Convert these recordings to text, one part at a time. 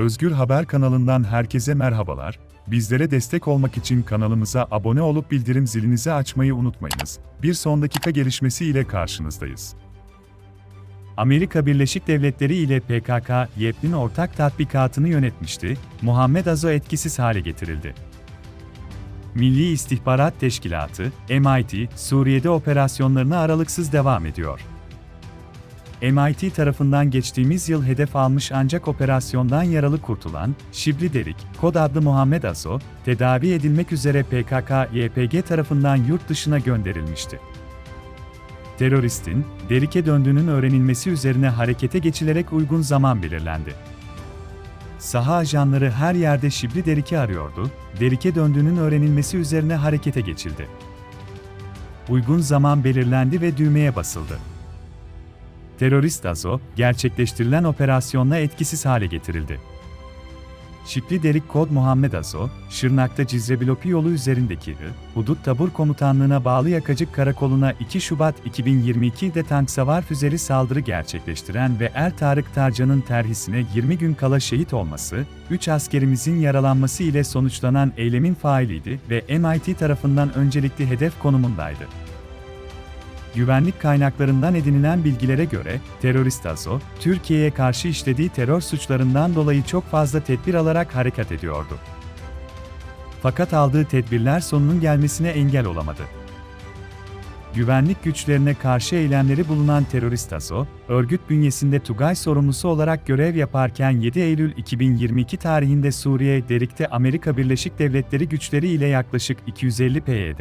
Özgür Haber kanalından herkese merhabalar. Bizlere destek olmak için kanalımıza abone olup bildirim zilinizi açmayı unutmayınız. Bir son dakika gelişmesi ile karşınızdayız. Amerika Birleşik Devletleri ile PKK, YEP'nin ortak tatbikatını yönetmişti, Muhammed Azo etkisiz hale getirildi. Milli İstihbarat Teşkilatı, MIT, Suriye'de operasyonlarına aralıksız devam ediyor. MIT tarafından geçtiğimiz yıl hedef almış ancak operasyondan yaralı kurtulan, Şibli Derik, kod adlı Muhammed Aso, tedavi edilmek üzere PKK-YPG tarafından yurt dışına gönderilmişti. Teröristin, Derik'e döndüğünün öğrenilmesi üzerine harekete geçilerek uygun zaman belirlendi. Saha ajanları her yerde Şibli Derik'i arıyordu, Derik'e döndüğünün öğrenilmesi üzerine harekete geçildi. Uygun zaman belirlendi ve düğmeye basıldı. Terörist Azo, gerçekleştirilen operasyonla etkisiz hale getirildi. Şipli Derik Kod Muhammed Azo, Şırnak'ta Cizrebilopi yolu üzerindeki I, Hudut Tabur Komutanlığı'na bağlı Yakacık Karakolu'na 2 Şubat 2022'de tank savar füzeli saldırı gerçekleştiren ve Er Tarık Tarcan'ın terhisine 20 gün kala şehit olması, 3 askerimizin yaralanması ile sonuçlanan eylemin failiydi ve MIT tarafından öncelikli hedef konumundaydı. Güvenlik kaynaklarından edinilen bilgilere göre, terörist Azo, Türkiye'ye karşı işlediği terör suçlarından dolayı çok fazla tedbir alarak hareket ediyordu. Fakat aldığı tedbirler sonunun gelmesine engel olamadı. Güvenlik güçlerine karşı eylemleri bulunan terörist Azo, örgüt bünyesinde Tugay sorumlusu olarak görev yaparken 7 Eylül 2022 tarihinde Suriye, Derik'te Amerika Birleşik Devletleri güçleri ile yaklaşık 250 PYD,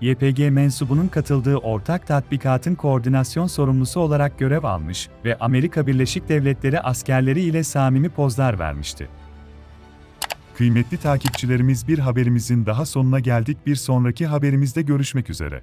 YPG mensubunun katıldığı ortak tatbikatın koordinasyon sorumlusu olarak görev almış ve Amerika Birleşik Devletleri askerleri ile samimi pozlar vermişti. Kıymetli takipçilerimiz bir haberimizin daha sonuna geldik. Bir sonraki haberimizde görüşmek üzere.